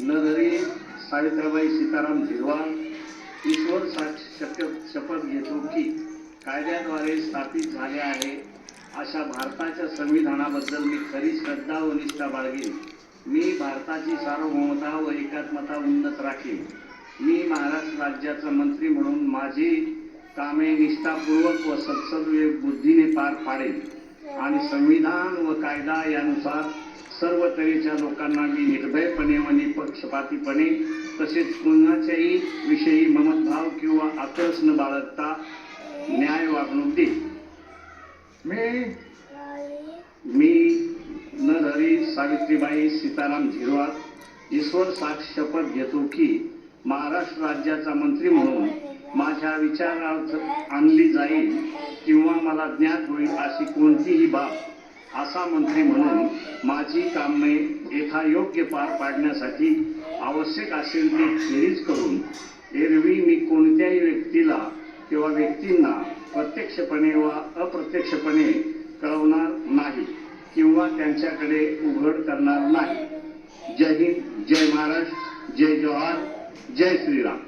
नगरी सावित्रीबाई सीताराम झिरवा ईश्वर साक्ष शपथ शपथ घेतो की कायद्याद्वारे स्थापित झाले आहे. अशा भारताच्या संविधानाबद्दल मी खरी श्रद्धा व निष्ठा बाळगेन. मी भारताची सार्वभौमता व एकात्मता उन्नत राखेन. मी महाराष्ट्र राज्याचा मंत्री म्हणून माझी कामे निष्ठापूर्वक व सत्सद्वे बुद्धीने पार पाडेन. आणि संविधान व कायदा यानुसार सर्व तऱ्हेच्या लोकांना मी निर्भयपणे व निपक्षपातीपणे तसेच कोणाच्याही विषयी ममतभाव किंवा आकर्ष न बाळगता न्याय वागणूक देईन. मी? मी नरहरी सावित्रीबाई सीताराम झिरवाळ ईश्वर साक्ष शपथ घेतो की महाराष्ट्र राज्याचा मंत्री म्हणून माझ्या विचारार्थ आणली जाईल. मला ज्ञात होईल अशी कोणतीही बाब असा मंत्री म्हणून माझी कामे यथायोग्य पार पाडण्यासाठी आवश्यक असेल ते खेरीज करून एरवी मी कोणत्याही व्यक्तीला किंवा व्यक्तींना प्रत्यक्षपणे व अप्रत्यक्षपणे कळवणार नाही किंवा त्यांच्याकडे उघड करणार नाही. जय हिंद जय महाराष्ट्र जय जवाहर जय श्रीराम.